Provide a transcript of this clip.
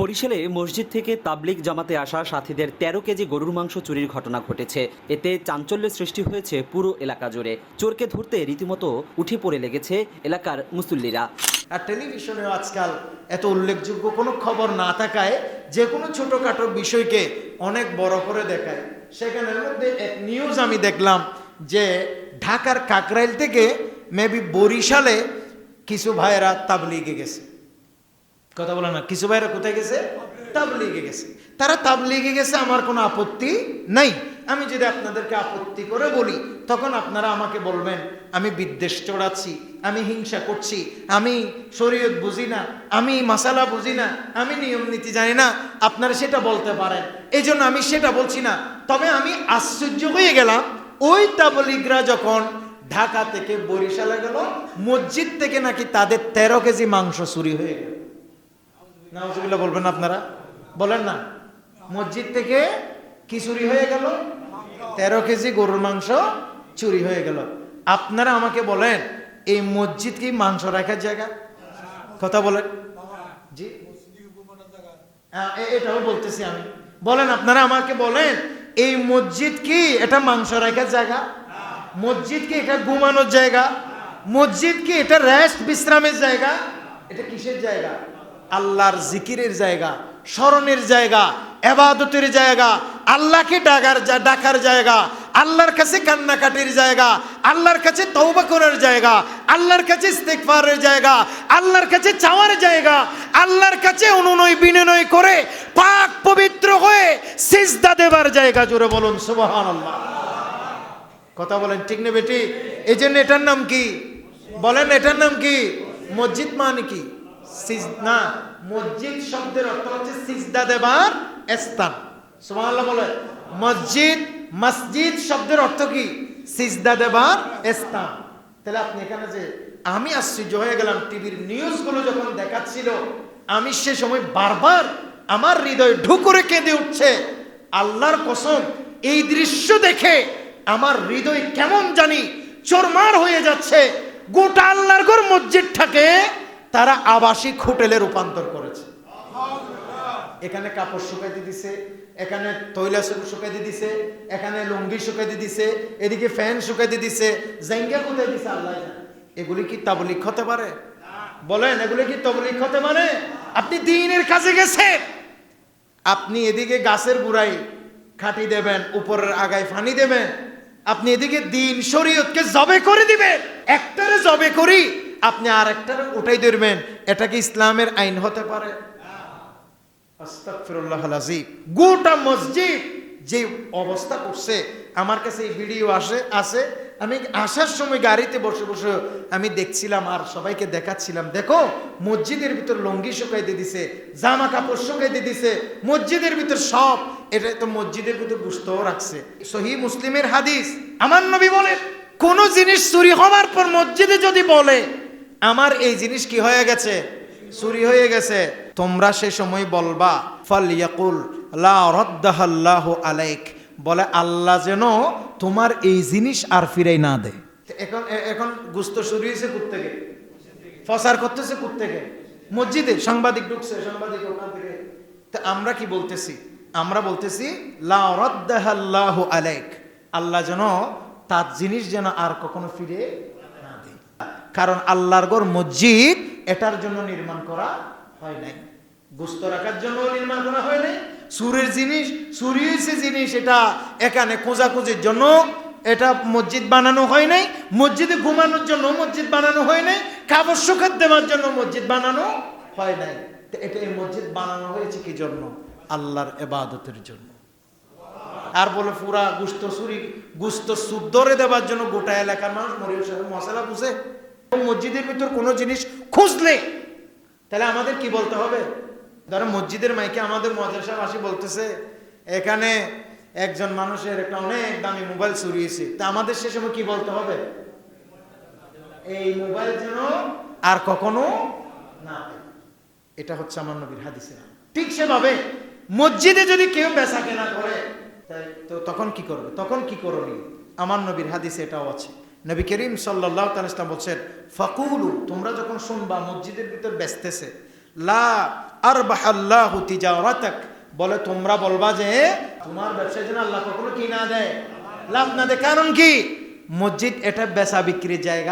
বরিশালে মসজিদ থেকে তাবলিগ জামাতে আসা সাথীদের তেরো কেজি গরুর মাংস চুরির ঘটনা ঘটেছে। এতে চাঞ্চল্যের সৃষ্টি হয়েছে পুরো এলাকা জুড়ে। চোরকে ধরতে রীতিমতো উঠে পড়ে লেগেছে এলাকার মুসল্লিরা। আর টেলিভিশনেও আজকাল এত উল্লেখযোগ্য কোনো খবর না থাকায় যে কোনো ছোটোখাটো বিষয়কে অনেক বড় করে দেখায়। সেখানের মধ্যে এক নিউজ আমি দেখলাম যে ঢাকার কাকরাইল থেকে মেবি বরিশালে কিছু ভাইয়েরা তাবলিগে গেছে। কথা বলে না, কিছু ভাইরা কোথায় গেছে? তাবলিগে গেছে। তারা তাবলিগে গেছে, আমার কোনো আপত্তি নাই। আমি যদি আপনাদেরকে আপত্তি করে বলি, তখন আপনারা আমাকে বলবেন, আমি বিদ্বেষ চড়াচ্ছি, আমি হিংসা করছি, আমি শরীয়ত বুঝি না, আমি মাসালা বুঝি না, আমি নিয়ম নীতি জানি না, আপনারা সেটা বলতে পারেন। এই জন্য আমি সেটা বলছি না। তবে আমি আশ্চর্য হয়ে গেলাম, ওই তাবলিগরা যখন ঢাকা থেকে বরিশালে গেল, মসজিদ থেকে নাকি তাদের তেরো কেজি মাংস চুরি হয়ে গেল। নাউজুবিল্লাহ বলবেন আপনারা? বলেন না। মসজিদ থেকে কি চুরি হয়ে গেল? তেরো কেজি গরুর মাংস চুরি হয়ে গেল। আপনারা আমাকে বলেন এই মসজিদ কি মাংস রাখার জায়গা? কথা বলেন। জি। হ্যাঁ, এটাও বলতেছি আমি। বলেন আপনারা আমাকে বলেন এই মসজিদ কি এটা মাংস রাখার জায়গা? মসজিদ কি এটা ঘুমানোর জায়গা? মসজিদ কি এটা রেস্ট বিশ্রামের জায়গা? এটা কিসের জায়গা? আল্লাহর জিকিরের জায়গা, স্মরণের জায়গা, এবাদতের জায়গা, আল্লাহকে ডাকার ডাকার জায়গা, আল্লাহর কাছে কান্নাকাটির জায়গা, আল্লাহর কাছে তৌবা করার জায়গা, আল্লাহর কাছে ইস্তেগফারের জায়গা, আল্লাহর কাছে চাওয়ার জায়গা, আল্লাহর কাছে অনুনয় বিনয় করে পাক পবিত্র হয়ে সিজদা দেবার জায়গা জুড়ে বলুন, সুবহানাল্লাহ। কথা বলেন ঠিক না বেটি? এই জন্য এটার নাম কি? বলেন এটার নাম কি? মসজিদ মানে কি? সিজ- না মসজিদ শব্দের অর্থ হচ্ছে সিজদা দেবার স্থান। সুবহানাল্লাহ বলে, মসজিদ মসজিদ শব্দের অর্থ কি? সিজদা দেবার স্থান। তাহলে আপনি এখানে যে, আমি আশ্চর্য হয়ে গেলাম, টিভির নিউজগুলো যখন দেখাচ্ছিল, আমি সে সময় বারবার আমার হৃদয় ঢুকুরে কেঁদে উঠছে, আল্লাহর কসম, এই দৃশ্য দেখে আমার হৃদয় কেমন জানি চোরমার হয়ে যাচ্ছে, গোটা আল্লাহর ঘর মসজিদটাকে তারা আবাসিক হোটেলে রূপান্তর করেছে। এখানে কাপড় শুকাইতে দিছে, এখানে তৈলা শুকাইতে দিছে, এখানে লুঙ্গি শুকাইতে দিছে, এদিকে ফ্যান শুকাইতে দিছে, জাইঙ্গা কোথায় দিছে আল্লাহ এগুলি কি তাবলিক হতে পারে? বলেন, এগুলি কি তবলিক হতে পারে? আপনি দিনের কাছে গেছেন। আপনি এদিকে গাছের গুড়াই খাটি দেবেন, উপরের আগায় ফানি দেবেন। আপনি এদিকে দিন শরীয়তকে জবে করে দিবেন। একটারে জবে করি আপনি আর একটারে উঠাই ধরবেন, এটা কি ইসলামের আইন হতে পারে? গোটা মসজিদ যে অবস্থা করছে, আমার কাছে এই ভিডিও আসে আছে আমি আসার সময় গাড়িতে বসে বসে আমি দেখছিলাম আর সবাইকে দেখাচ্ছিলাম। দেখো, মসজিদের ভিতর লঙ্গি শুকাইতে দিছে, জামা কাপড় শুকাইতে দিছে, মসজিদের ভিতর সব, এটা তো মসজিদের ভিতর বুঝতেও রাখছে। সহি মুসলিমের হাদিস, আমার নবী বলেন কোন জিনিস চুরি হওয়ার পর মসজিদে যদি বলে আমার এই জিনিস কি হয়ে গেছে? চুরি হয়ে গেছে। তোমরা সে সময় বলবা ফাল ইয়াকুল লা রদ্দাহাল্লাহু আলাইক। বলে, আল্লাহ যেন তোমার এই জিনিস আর ফিরাই না দেয়। এখন এখন গুস্ত শুরু হয়েছে থেকে ফসার করতেছে থেকে মসজিদে সাংবাদিক ঢুকছে, সাংবাদিক ওখান থেকে। তা আমরা কি বলতেছি? আমরা বলতেছি, লা রদ্দাহাল্লাহু আলাইক। আল্লাহ যেন তার জিনিস যেন আর কখনো ফিরে কারণ আল্লাহর গড় মসজিদ এটার জন্য নির্মাণ করা হয় নাই। গুস্ত রাখার জন্য নির্মাণ করা হয় নাই। সুরের জিনিস চুরি হয়েছে জিনিস, এটা এখানে খোঁজাখুঁজির জন্য এটা মসজিদ বানানো হয় নাই। মসজিদে ঘুমানোর জন্য মসজিদ বানানো হয় নাই। কাপড় শুকাত দেওয়ার জন্য মসজিদ বানানো হয় নাই। এটা এই মসজিদ বানানো হয়েছে কি জন্য? আল্লাহর এবাদতের জন্য। আর বলে পুরা গুস্ত চুরি গুস্ত সুদরে দেওয়ার জন্য গোটা এলাকার মানুষ সাহেব মশলা বুঝে মসজিদের ভিতর কোনো জিনিস খুঁজলে, তাহলে আমাদের কি বলতে হবে? ধরো মসজিদের মাইকে আমাদের মজার আসি বলতেছে, এখানে একজন মানুষের একটা অনেক দামি মোবাইল চুরিয়েছে তা আমাদের সে সময় কি বলতে হবে? এই মোবাইল যেন আর কখনো না এটা হচ্ছে আমার নবীর হাদিসে। ঠিক সেভাবে মসজিদে যদি কেউ বেচা কেনা করে তো তখন কি করবে? তখন কি করণীয়? আমার নবীর হাদিসে এটাও আছে। নবী করিম সাল্লাহ ইসলাম বলছেন, ফাকুলু, তোমরা যখন শুনবা, মসজিদের ভিতর ব্যস্তেছে। লা আর বাহাল্লাহ তিজারাতাক। বলে, তোমরা বলবা যে, তোমার ব্যবসায় যেন আল্লাহ কখনো কি না দেয়? লাভ না দেয়। কারণ কি? মসজিদ এটা বেচা বিক্রির জায়গা।